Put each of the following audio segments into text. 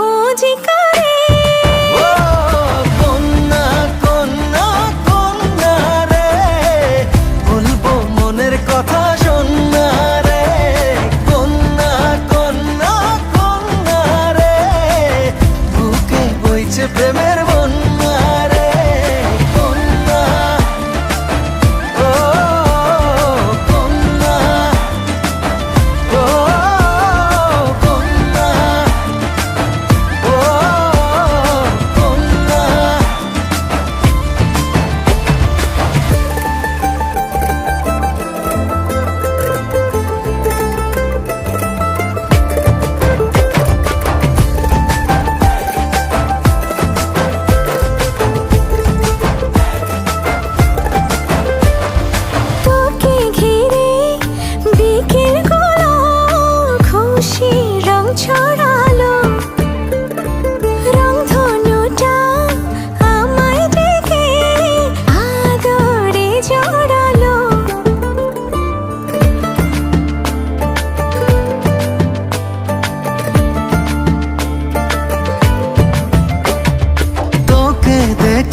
Oh.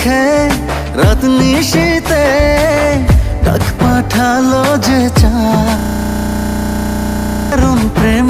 চোখে রাত নিশিতে ডাক পাঠালো যে চারণ প্রেম